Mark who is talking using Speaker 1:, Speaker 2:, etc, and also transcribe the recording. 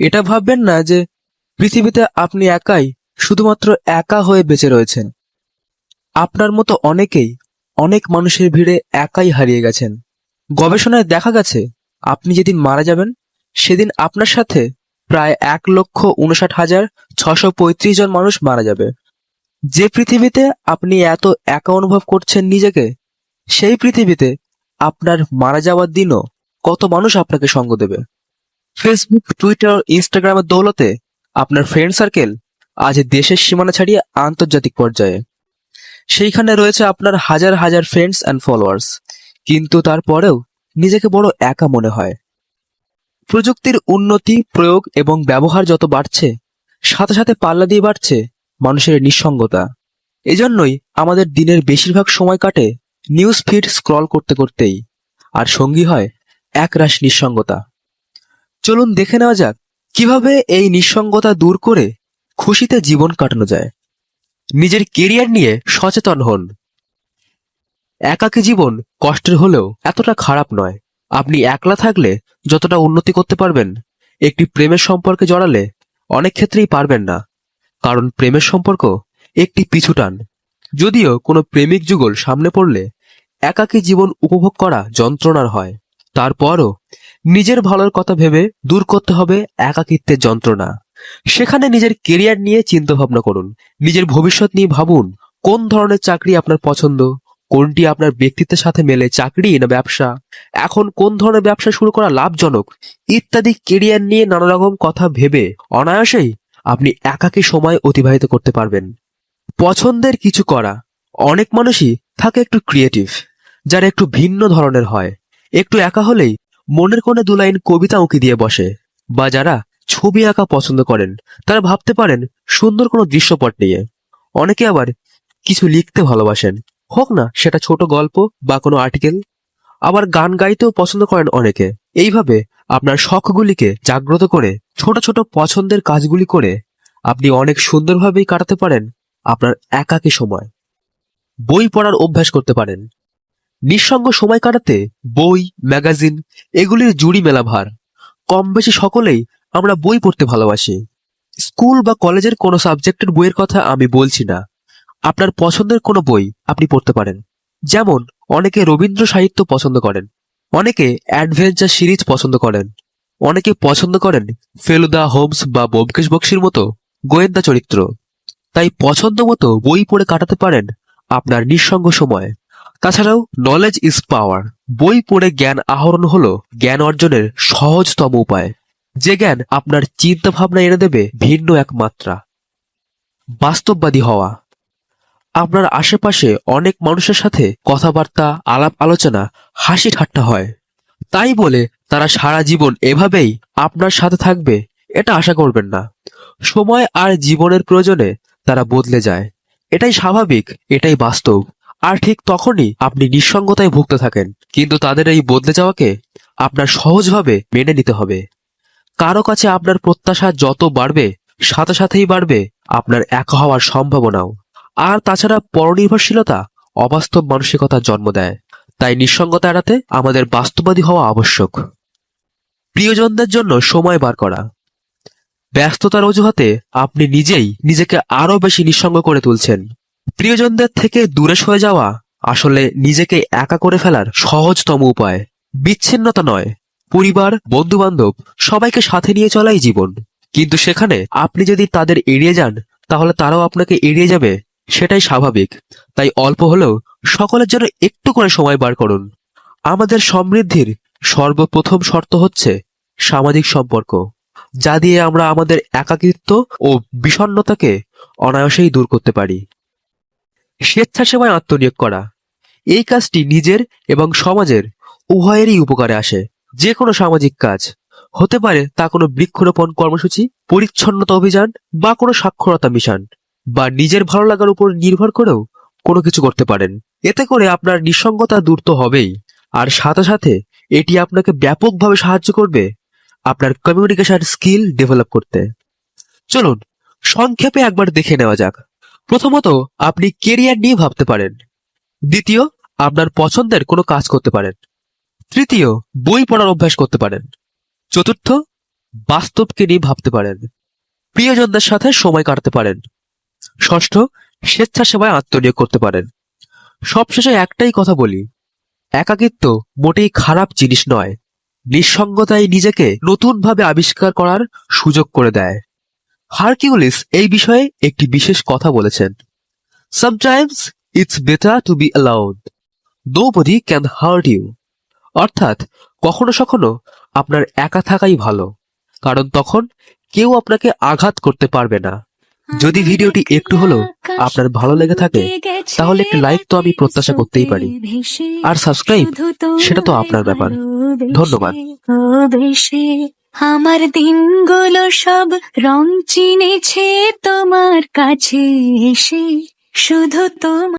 Speaker 1: এটা ভাববেন না যে পৃথিবীতে আপনি একাই শুধুমাত্র একা হয়ে বেঁচে রয়েছেন। আপনার মতো অনেকেই অনেক মানুষের ভিড়ে একাই হারিয়ে গেছেন। গবেষণায় দেখা গেছে, আপনি যেদিন মারা যাবেন, সেদিন আপনার সাথে প্রায় এক লক্ষ উনষাট হাজার ছশো পঁয়ত্রিশ জন মানুষ মারা যাবে। যে পৃথিবীতে আপনি এত একা অনুভব করছেন নিজেকে, সেই পৃথিবীতে আপনার মারা যাওয়ার দিনও কত মানুষ আপনাকে সঙ্গ দেবে। ফেসবুক টুইটার ইনস্টাগ্রামের দৌলতে আপনার ফ্রেন্ড সার্কেল আজ দেশের সীমানা ছাড়িয়ে আন্তর্জাতিক পর্যায়ে। সেইখানে রয়েছে আপনার হাজার হাজার ফ্রেন্ডস অ্যান্ড ফলোয়ার্স কিন্তু তারপরেও নিজেকে বড় একা মনে হয়। প্রযুক্তির উন্নতি, প্রয়োগ এবং ব্যবহার যত বাড়ছে, সাথে সাথে পাল্লা দিয়ে বাড়ছে মানুষের নিঃসঙ্গতা। এজন্যই আমাদের দিনের বেশিরভাগ সময় কাটে নিউজ ফিড স্ক্রল করতে করতেই। আর সঙ্গী হয় একরাশ নিঃসঙ্গতা। চলুন দেখে নেওয়া যাক কীভাবে এই নিঃসঙ্গতা দূর করে খুশিতে জীবন কাটানো যায়। নিজের কেরিয়ার নিয়ে সচেতন হন। একাকী জীবন কষ্টের হলেও এতটা খারাপ নয়। আপনি একলা থাকলে যতটা উন্নতি করতে পারবেন, একটি প্রেমের সম্পর্কে জড়ালে অনেক ক্ষেত্রেই পারবেন না। কারণ প্রেমের সম্পর্ক একটি পিছুটান যদিও কোনো প্রেমিক যুগল সামনে পড়লে একাকী জীবন উপভোগ করা যন্ত্রণার হয়। তারপরও নিজের ভালোর কথা ভেবে দূর করতে হবে একাকিত্বের যন্ত্রণা। সেখানে নিজের কেরিয়ার নিয়ে চিন্তা ভাবনা করুন। নিজের ভবিষ্যৎ নিয়ে ভাবুন, কোন ধরনের চাকরি আপনার পছন্দ? কোনটি আপনার ব্যক্তিত্বের সাথে মেলে, চাকরি না ব্যবসা? এখন কোন ধরনের ব্যবসা শুরু করা লাভজনক? ইত্যাদি কেরিয়ার নিয়ে নানা রকম কথা ভেবে অনায়াসেই আপনি একাকী সময় অতিবাহিত করতে পারবেন। পছন্দের কিছু করা। অনেক মানুষই থাকে একটু ক্রিয়েটিভ যারা একটু ভিন্ন ধরনের হয়। একটু একা হলেই মনের কোণে দু লাইন কবিতা উঁকি দিয়ে বসে, বা যারা ছবি আঁকা পছন্দ করেন, তারা ভাবতে পারেন সুন্দর কোনো দৃশ্যপট নিয়ে। অনেকে আবার কিছু লিখতে ভালোবাসেন। হোক না, সেটা ছোট গল্প বা কোনো আর্টিকেল। আবার গান গাইতেও পছন্দ করেন অনেকে। এইভাবে আপনার শখগুলিকে জাগ্রত করে, ছোট ছোট পছন্দের কাজগুলি করে, আপনি অনেক সুন্দরভাবেই কাটাতে পারেন আপনার একাকী সময়। বই পড়ার অভ্যাস করতে পারেন। নিঃসঙ্গ সময় কাটাতে বই, ম্যাগাজিন, এগুলির জুড়ি মেলা ভার কম বেশি সকলেই আমরা বই পড়তে ভালোবাসি। স্কুল বা কলেজের কোনো সাবজেক্টের বইয়ের কথা আমি বলছি না। আপনার পছন্দের কোনো বই আপনি পড়তে পারেন। যেমন, অনেকে রবীন্দ্র সাহিত্য পছন্দ করেন, অনেকে অ্যাডভেঞ্চার সিরিজ পছন্দ করেন, অনেকে পছন্দ করেন ফেলুদা, হোমস বা ব্যোমকেশ বক্সির মতো গোয়েন্দা চরিত্র। তাই পছন্দ মতো বই পড়ে কাটাতে পারেন আপনার নিঃসঙ্গ সময়। তাছাড়াও নলেজ ইজ পাওয়ার বই পড়ে জ্ঞান আহরণ হলো জ্ঞান অর্জনের সহজতম উপায়। যে জ্ঞান আপনার চিন্তা ভাবনা এনে দেবে ভিন্ন এক মাত্রা। বাস্তববাদী হওয়া। আপনার আশেপাশে অনেক মানুষের সাথে কথাবার্তা, আলাপ আলোচনা, হাসি ঠাট্টা হয়। তাই বলে তারা সারা জীবন এভাবেই আপনার সাথে থাকবে, এটা আশা করবেন না। সময় আর জীবনের প্রয়োজনে তারা বদলে যায়। এটাই স্বাভাবিক, এটাই বাস্তব। আর ঠিক তখনই আপনি নিঃসঙ্গতায় ভুগতে থাকেন। কিন্তু তাদের এই বদলে যাওয়াকে আপনার সহজভাবে মেনে নিতে হবে। কারও কাছে আপনার প্রত্যাশা যত বাড়বে, সাথে সাথেই বাড়বে আপনার একা হওয়ার সম্ভাবনাও। আর তাছাড়া পরনির্ভরশীলতা অবাস্তব মানসিকতার জন্ম দেয়। তাই নিঃসঙ্গতা এড়াতে আমাদের বাস্তববাদী হওয়া আবশ্যক। প্রিয়জনদের জন্য সময় বার করা। ব্যস্ততার অজুহাতে আপনি নিজেই নিজেকে আরও বেশি নিঃসঙ্গ করে তুলছেন। প্রিয়জনদের থেকে দূরে সরে যাওয়া আসলে নিজেকে একা করে ফেলার সহজতম উপায়। বিচ্ছিন্নতা নয়। পরিবার বন্ধু বান্ধব সবাইকে সাথে নিয়ে চলাই জীবন। কিন্তু সেখানে আপনি যদি তাদের এড়িয়ে যান, তাহলে তারাও আপনাকে এড়িয়ে যাবে। সেটাই স্বাভাবিক। তাই অল্প হলেও সকলের জন্য একটু করে সময় বার করুন। আমাদের সমৃদ্ধির সর্বপ্রথম শর্ত হচ্ছে সামাজিক সম্পর্ক। যা দিয়ে আমরা আমাদের একাকিত্ব ও বিষণ্ণতাকে অনায়াসেই দূর করতে পারি। স্বেচ্ছাসেবায় আত্মনিয়োগ করা। এই কাজটি নিজের এবং সমাজের উভয়েরই উপকারে আসে। যে কোনো সামাজিক কাজ। হতে পারে তা কোনো বৃক্ষরোপণ কর্মসূচি, পরিচ্ছন্নতা অভিযান বা কোনো সাক্ষরতা মিশন বা নিজের ভালো লাগার উপর নির্ভর করেও কোনো কিছু করতে পারেন। এতে করে আপনার নিঃসঙ্গতা দূর তো হবেই। আর সাথে সাথে এটি আপনাকে ব্যাপকভাবে সাহায্য করবে আপনার কমিউনিকেশন স্কিল ডেভেলপ করতে। চলুন, সংক্ষেপে একবার দেখে নেওয়া যাক। প্রথমত, আপনি কেরিয়ার নিয়ে ভাবতে পারেন। দ্বিতীয়, আপনার পছন্দের কোনো কাজ করতে পারেন। তৃতীয়, বই পড়ার অভ্যাস করতে পারেন। চতুর্থ, বাস্তবকে নিয়ে ভাবতে পারেন। প্রিয়জনদের সাথে সময় কাটাতে পারেন। ষষ্ঠ, স্বেচ্ছাসেবায় আত্মনিয়োগ করতে পারেন। সবশেষে একটাই কথা বলি, একাকিত্ব মোটেই খারাপ জিনিস নয়। নিঃসঙ্গতাই নিজেকে নতুনভাবে আবিষ্কার করার সুযোগ করে দেয়। হারকিউলিস এই বিষয়ে একটি বিশেষ কথা বলেছেন। Sometimes it's better to be allowed nobody can hurt you অর্থাৎ, কখনো সখনো আপনার একা থাকাই ভালো, কারণ তখন কেউ আপনাকে আঘাত করতে পারবে না। যদি ভিডিওটি একটু হলেও আপনার ভালো লেগে থাকে, তাহলে একটি লাইক তো আমি প্রত্যাশা করতেই পারি। আর সাবস্ক্রাইব সেটা তো আপনার ব্যাপার। ধন্যবাদ।
Speaker 2: আমার দিনগুলো সব রং চিনেছে তোমার কাছে এসে শুধু তোমার